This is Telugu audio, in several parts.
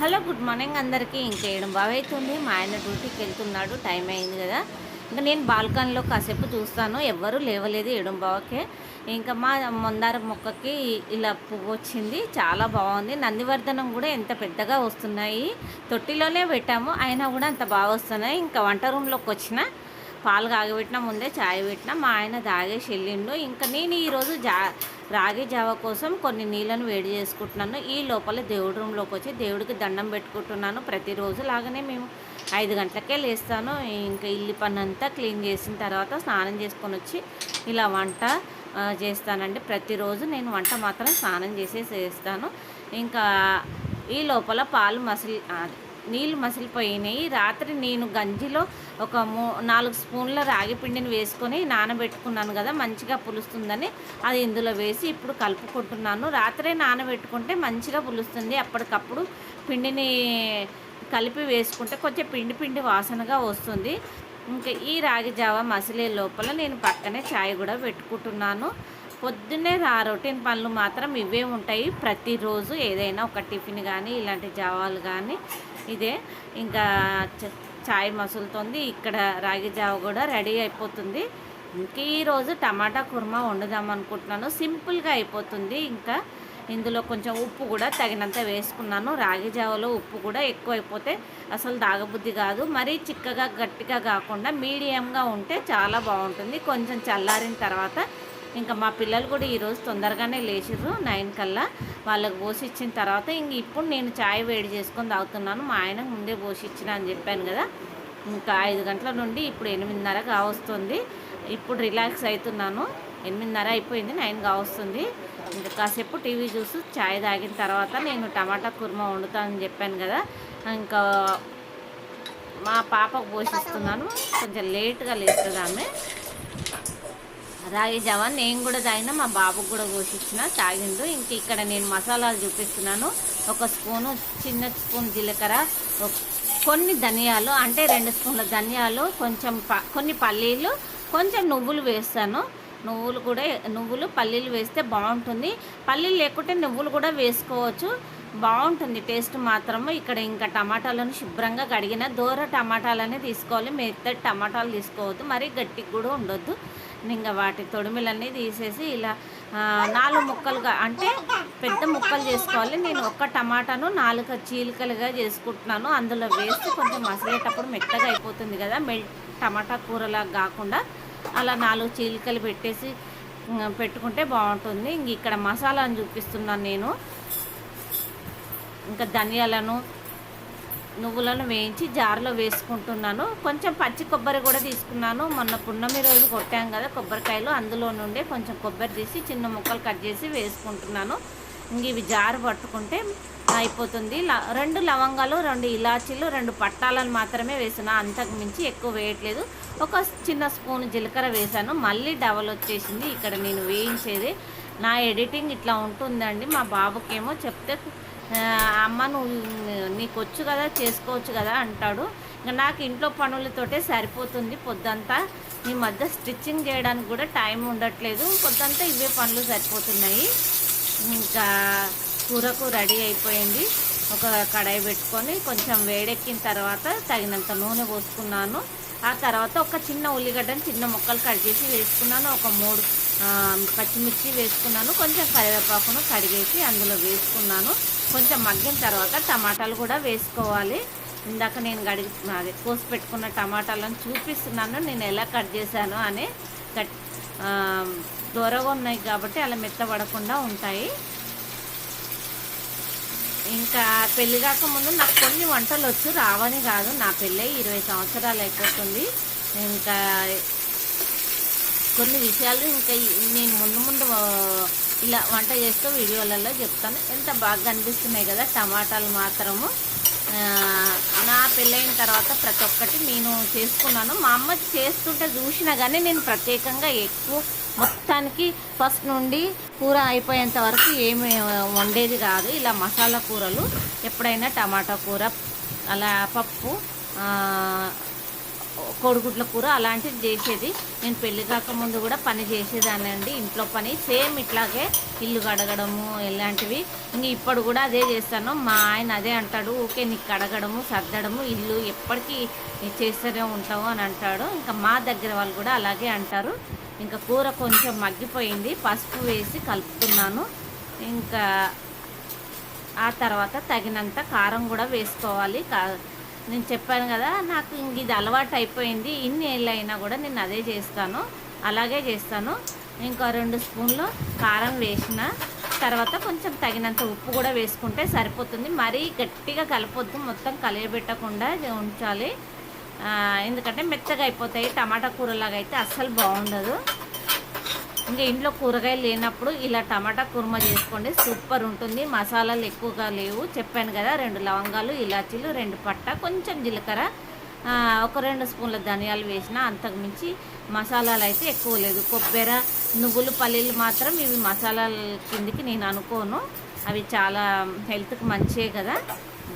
హలో గుడ్ మార్నింగ్ అందరికీ. ఇంకేయడం బాగైతుంది. మా ఆయన డ్యూటీకి వెళ్తున్నాడు. టైం అయింది కదా. ఇంకా నేను బాల్కనీలో కాసేపు చూస్తాను. ఎవ్వరూ లేవలేదు ఏడం బావకే. ఇంకా మా మందార మొక్కకి ఇలా పువ్వు వచ్చింది. చాలా బాగుంది. నందివర్ధనం కూడా ఎంత పెద్దగా వస్తున్నాయి. తొట్టిలోనే పెట్టాము. అయినా కూడా అంత బాగా వస్తున్నాయి. ఇంకా వంట రూమ్లోకి వచ్చిన పాలు కాగబెట్టిన ముందే చాయ్ పెట్టిన మా ఆయన తాగేసి వెళ్ళిండు ఇంకా నేను ఈరోజు జా రాగి జావ కోసం కొన్ని నీళ్ళను వేడి చేసుకుంటున్నాను. ఈ లోపల దేవుడి రూమ్లోకి వచ్చి దేవుడికి దండం పెట్టుకుంటున్నాను. ప్రతిరోజు లాగానే మేము ఐదు గంటలకే లేస్తాను. ఇంకా ఇల్లు పని అంతా క్లీన్ చేసిన తర్వాత స్నానం చేసుకొని వచ్చి ఇలా వంట చేస్తానండి. ప్రతిరోజు నేను వంట మాత్రం స్నానం చేసేసి చేస్తాను. ఇంకా ఈ లోపల పాలు మసిలి అది, నీళ్ళు మసిలిపోయినాయి. రాత్రి నేను గంజిలో ఒక మూ నాలుగు స్పూన్ల రాగి పిండిని వేసుకొని నానబెట్టుకున్నాను కదా మంచిగా పులుస్తుందని అది ఇందులో వేసి ఇప్పుడు కలుపుకుంటున్నాను. రాత్రే నానబెట్టుకుంటే మంచిగా పులుస్తుంది. అప్పటికప్పుడు పిండిని కలిపి వేసుకుంటే కొంచెం పిండి పిండి వాసనగా వస్తుంది. ఇంకా ఈ రాగి జావ మసిలే లోపల నేను పక్కనే చాయ్ కూడా పెట్టుకుంటున్నాను. పొద్దున్నే ఆ రొటీన్ పనులు మాత్రం ఇవే ఉంటాయి. ప్రతిరోజు ఏదైనా ఒక టిఫిన్ కానీ ఇలాంటి జావాలు కానీ ఇదే. ఇంకా చాయ్ మసులుతుంది. ఇక్కడ రాగి జావ కూడా రెడీ అయిపోతుంది. ఇంక ఈరోజు టమాటా కుర్మా వండుదాం అనుకుంటున్నాను. సింపుల్గా అయిపోతుంది. ఇంకా ఇందులో కొంచెం ఉప్పు కూడా తగినంత వేసుకున్నాను. రాగి జావలో ఉప్పు కూడా ఎక్కువ అయిపోతే అసలు దాగబుద్ధి కాదు. మరీ చిక్కగా గట్టిగా కాకుండా మీడియంగా ఉంటే చాలా బాగుంటుంది. కొంచెం చల్లారిన తర్వాత ఇంకా మా పిల్లలు కూడా ఈరోజు తొందరగానే లేచిర్రు నైన్ కల్లా. వాళ్ళకి పోసి ఇచ్చిన తర్వాత ఇంక ఇప్పుడు నేను చాయ్ వేడి చేసుకొని తాగుతున్నాను. మా ఆయన ముందే పోసి ఇచ్చిన అని చెప్పాను కదా. ఇంకా ఐదు గంటల నుండి ఇప్పుడు ఎనిమిదిన్నర కావస్తుంది. ఇప్పుడు రిలాక్స్ అవుతున్నాను. ఎనిమిదిన్నర అయిపోయింది నైన్ కావస్తుంది. ఇంకా కాసేపు టీవీ చూసి చాయ్ తాగిన తర్వాత నేను టమాటా కుర్మా వండుతానని చెప్పాను కదా. ఇంకా మా పాపకు పోషిస్తున్నాను కొంచెం లేట్గా లేస్తుంది ఆమె. రాగి నేను కూడా తాగిన మా బాబుకు కూడా పోషించిన తాగిండు. ఇంక ఇక్కడ నేను మసాలాలు చూపిస్తున్నాను. ఒక స్పూను చిన్న స్పూన్ జీలకర్ర కొన్ని ధనియాలు అంటే రెండు స్పూన్ల ధనియాలు కొంచెం ప- కొన్ని పల్లీలు కొంచెం నువ్వులు వేస్తాను. నువ్వులు కూడా నువ్వులు పల్లీలు వేస్తే బాగుంటుంది. పల్లీలు లేకుంటే నువ్వులు కూడా వేసుకోవచ్చు. బాగుంటుంది టేస్ట్ మాత్రము. ఇక్కడ ఇంకా టమాటాలను శుభ్రంగా కడిగిన దూర టమాటాలనే తీసుకోవాలి. మెత్తటి టమాటాలు తీసుకోవద్దు. మరీ గట్టికి కూడా ఉండొద్దు. ఇంకా వాటి తొడిమిలన్నీ తీసేసి ఇలా నాలుగు ముక్కలుగా అంటే పెద్ద ముక్కలు చేసుకోవాలి. నేను ఒక్క టమాటాను నాలుగు చీలికలుగా చేసుకుంటున్నాను. అందులో వేసి కొంచెం మసిలేటప్పుడు మెత్తగా అయిపోతుంది కదా మెల్ టమాటా కూరలా కాకుండా. అలా నాలుగు చీలికలు పెట్టేసి పెట్టుకుంటే బాగుంటుంది. ఇంక ఇక్కడ మసాలాను చూపిస్తున్నాను నేను. ఇంకా ధనియాలను నువ్వులను వేయించి జార్లో వేసుకుంటున్నాను. కొంచెం పచ్చి కొబ్బరి కూడా తీసుకున్నాను. మొన్న పున్నమి రోజు కొట్టాం కదా కొబ్బరికాయలు. అందులో నుండే కొంచెం కొబ్బరి తీసి చిన్న ముక్కలు కట్ చేసి వేసుకుంటున్నాను. ఇంక ఇవి జారు పట్టుకుంటే అయిపోతుంది. రెండు లవంగాలు రెండు ఇలాచీలు రెండు పట్టాలను మాత్రమే వేసిన. అంతకు మించి ఎక్కువ వేయట్లేదు. ఒక చిన్న స్పూన్ జీలకర్ర వేసాను మళ్ళీ డబల్ వచ్చేసింది. ఇక్కడ నేను వేయించేది. నా ఎడిటింగ్ ఇట్లా ఉంటుందండి. మా బాబుకేమో చెప్తే అమ్మ నువ్వు నీకు వచ్చు కదా చేసుకోవచ్చు కదా అంటాడు. ఇంకా నాకు ఇంట్లో పనులతోటే సరిపోతుంది పొద్దంతా. ఈ మధ్య స్టిచ్చింగ్ చేయడానికి కూడా టైం ఉండట్లేదు. పొద్దంతా ఇవే పనులు సరిపోతున్నాయి. ఇంకా కూరకు రెడీ అయిపోయింది. ఒక కడాయి పెట్టుకొని కొంచెం వేడెక్కిన తర్వాత తగినంత నూనె పోసుకున్నాను. ఆ తర్వాత ఒక చిన్న ఉల్లిగడ్డని చిన్న ముక్కలు కట్ చేసి వేసుకున్నాను. ఒక మూడు పచ్చిమిర్చి వేసుకున్నాను. కొంచెం కరివేపాకును కడిగేసి అందులో వేసుకున్నాను. కొంచెం మగ్గిన తర్వాత టమాటాలు కూడా వేసుకోవాలి. ఇందాక నేను గడిగి అది కోసి పెట్టుకున్న టమాటాలను చూపిస్తున్నాను. నేను ఎలా కట్ చేశాను అని కట్ దూరగా ఉన్నాయి కాబట్టి అలా మెత్తబడకుండా ఉంటాయి. ఇంకా పెళ్ళి కాకముందు నాకు కొన్ని వంటలు వచ్చు రావని కాదు. నా పెళ్ళి ఇరవై సంవత్సరాలు అయిపోతుంది. ఇంకా కొన్ని విషయాలు ఇంకా నేను ముందు ముందు ఇలా వంట చేస్తూ వీడియోలలో చెప్తాను. ఎంత బాగా కనిపిస్తున్నాయి కదా టమాటాలు మాత్రము. నా పెళ్ళైన తర్వాత ప్రతి ఒక్కటి నేను చేసుకున్నాను. మా అమ్మ చేస్తుంటే చూసినా కానీ నేను ప్రత్యేకంగా ఎక్కువ మొత్తానికి ఫస్ట్ నుండి కూర అయిపోయేంత వరకు ఏమి వండేది కాదు. ఇలా మసాలా కూరలు ఎప్పుడైనా టమాటా కూర అలా పప్పు కోడిగుడ్ల కూర అలాంటిది చేసేది. నేను పెళ్ళి కాకముందు కూడా పని చేసేదాన్ని అండి. ఇంట్లో పని సేమ్ ఇట్లాగే ఇల్లు కడగడము ఇలాంటివి. ఇంక ఇప్పుడు కూడా అదే చేస్తాను. మా ఆయన అదే అంటాడు ఊకే నీకు కడగడము సర్దడము ఇల్లు ఎప్పటికీ చేస్తూనే ఉంటావు అని అంటాడు. ఇంకా మా దగ్గర వాళ్ళు కూడా అలాగే అంటారు. ఇంకా కూర కొంచెం మగ్గిపోయింది. పసుపు వేసి కలుపుతున్నాను. ఇంకా ఆ తర్వాత తగినంత కారం కూడా వేసుకోవాలి. కా నేను చెప్పాను కదా నాకు ఇంక ఇది అలవాటు అయిపోయింది. ఇన్ని ఏళ్ళు అయినా కూడా నేను అదే చేస్తాను. అలాగే చేస్తాను. ఇంకా రెండు స్పూన్లు కారం వేసిన తర్వాత కొంచెం తగినంత ఉప్పు కూడా వేసుకుంటే సరిపోతుంది. మరీ గట్టిగా కలపొద్దు. మొత్తం కలియబెట్టకుండా ఉంచాలి. ఎందుకంటే మెత్తగా అయిపోతాయి. టమాటా కూరలాగా అయితే అస్సలు బాగుండదు. ఇంకా ఇంట్లో కూరగాయలు లేనప్పుడు ఇలా టమాటా కుర్మా చేసుకోండి. సూపర్ ఉంటుంది. మసాలాలు ఎక్కువగా లేవు. చెప్పాను కదా రెండు లవంగాలు ఇలాచీలు రెండు పట్ట కొంచెం జీలకర్ర ఒక రెండు స్పూన్ల ధనియాలు వేసిన అంతకు మించి మసాలాలు అయితే ఎక్కువ లేదు. కొబ్బెర నువ్వులు పల్లీలు మాత్రం ఇవి మసాలాల కిందికి నేను అనుకోను. అవి చాలా హెల్త్కి మంచివే కదా.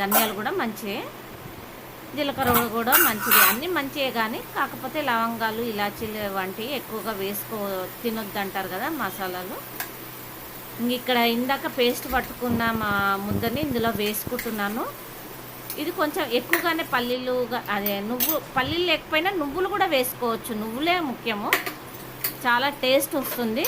ధనియాలు కూడా మంచివే జీలకర్ర కూడా మంచిది. అన్నీ మంచివే కానీ కాకపోతే లవంగాలు ఇలాచీలు వంటివి ఎక్కువగా వేసుకో తినొద్దు అంటారు కదా మసాలాలు. ఇక్కడ ఇందాక పేస్ట్ పట్టుకున్న మా ముద్దని ఇందులో వేసుకుంటున్నాను. ఇది కొంచెం ఎక్కువగానే పల్లీలు అదే నువ్వు పల్లీలు లేకపోయినా నువ్వులు కూడా వేసుకోవచ్చు. నువ్వులే ముఖ్యము. చాలా టేస్ట్ వస్తుంది.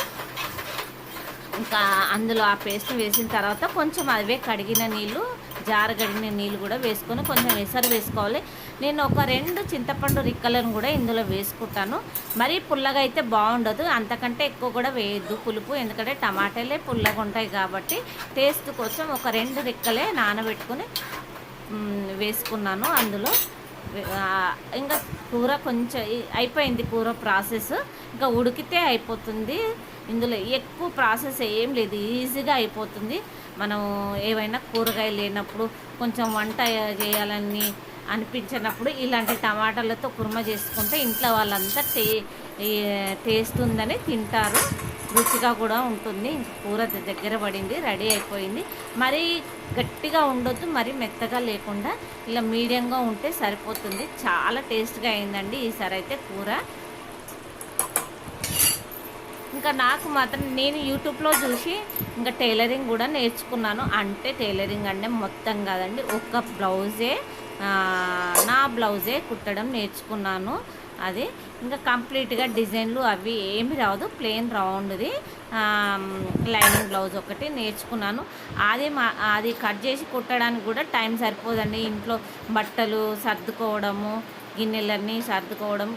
ఇంకా అందులో ఆ పేస్ట్ వేసిన తర్వాత కొంచెం అవే కడిగిన నీళ్ళు జారగడిన నీళ్ళు కూడా వేసుకొని కొంచెం ఎసరు వేసుకోవాలి. నేను ఒక రెండు చింతపండు రిక్కలను కూడా ఇందులో వేసుకుంటాను. మరీ పుల్లగా అయితే బాగుండదు. అంతకంటే ఎక్కువ కూడా వేయద్దు పులుపు. ఎందుకంటే టమాటాలే పుల్లగా ఉంటాయి కాబట్టి టేస్ట్ కోసం ఒక రెండు రిక్కలే నానబెట్టుకొని వేసుకున్నాను అందులో. ఇంకా కూర కొంచెం అయిపోయింది కూర ప్రాసెస్. ఇంకా ఉడికితే అయిపోతుంది. ఇందులో ఎక్కువ ప్రాసెస్ ఏం లేదు. ఈజీగా అయిపోతుంది. మనం ఏవైనా కూరగాయలు లేనప్పుడు కొంచెం వంట చేయాలని అనిపించినప్పుడు ఇలాంటి టమాటాలతో కుర్మ చేసుకుంటే ఇంట్లో వాళ్ళంతా టే టేస్ట్ ఉందని తింటారు. రుచిగా కూడా ఉంటుంది. కూర దగ్గర పడింది రెడీ అయిపోయింది. మరీ గట్టిగా ఉండొద్దు మరీ మెత్తగా లేకుండా ఇలా మీడియంగా ఉంటే సరిపోతుంది. చాలా టేస్ట్గా అయిందండి ఈసారి అయితే కూర. ఇంకా నాకు మాత్రం నేను యూట్యూబ్లో చూసి ఇంకా టైలరింగ్ కూడా నేర్చుకున్నాను. అంటే టైలరింగ్ అంటే మొత్తం కాదండి ఒక్క బ్లౌజే నా బ్లౌజే కుట్టడం నేర్చుకున్నాను. అది ఇంకా కంప్లీట్గా డిజైన్లు అవి ఏమి రాదు ప్లెయిన్ రౌండ్ది లైనింగ్ బ్లౌజ్ ఒకటి నేర్చుకున్నాను. అది మా అది కట్ చేసి కుట్టడానికి కూడా టైం సరిపోదండి. ఇంట్లో బట్టలు సర్దుకోవడము గిన్నెలన్నీ సర్దుకోవడం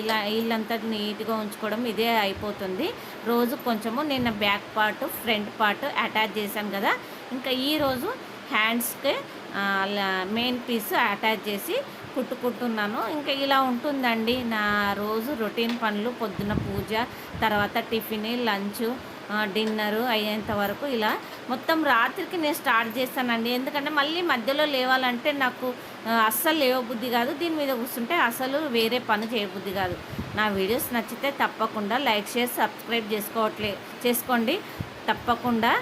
ఇలా ఇల్లంతా నీట్గా ఉంచుకోవడం ఇదే అయిపోతుంది. రోజు కొంచెము నిన్న back part front part attach చేశాను కదా. ఇంకా ఈరోజు హ్యాండ్స్కి మెయిన్ పీస్ అటాచ్ చేసి కుట్టుకుంటున్నాను. ఇంకా ఇలా ఉంటుందండి. నా రోజు రొటీన్ పనులు పొద్దున పూజ తర్వాత టిఫిన్ లంచ్ డిన్నరు అయ్యేంత వరకు ఇలా మొత్తం రాత్రికి నేను స్టార్ట్ చేస్తానండి. ఎందుకంటే మళ్ళీ మధ్యలో లేవాలంటే నాకు అస్సలు లేవబుద్ధి కాదు. దీని మీద కూర్చుంటే అసలు వేరే పని చేయబుద్ధి కాదు. నా వీడియోస్ నచ్చితే తప్పకుండా లైక్ షేర్ సబ్స్క్రైబ్ చేసుకోవట్లే చేసుకోండి. తప్పకుండా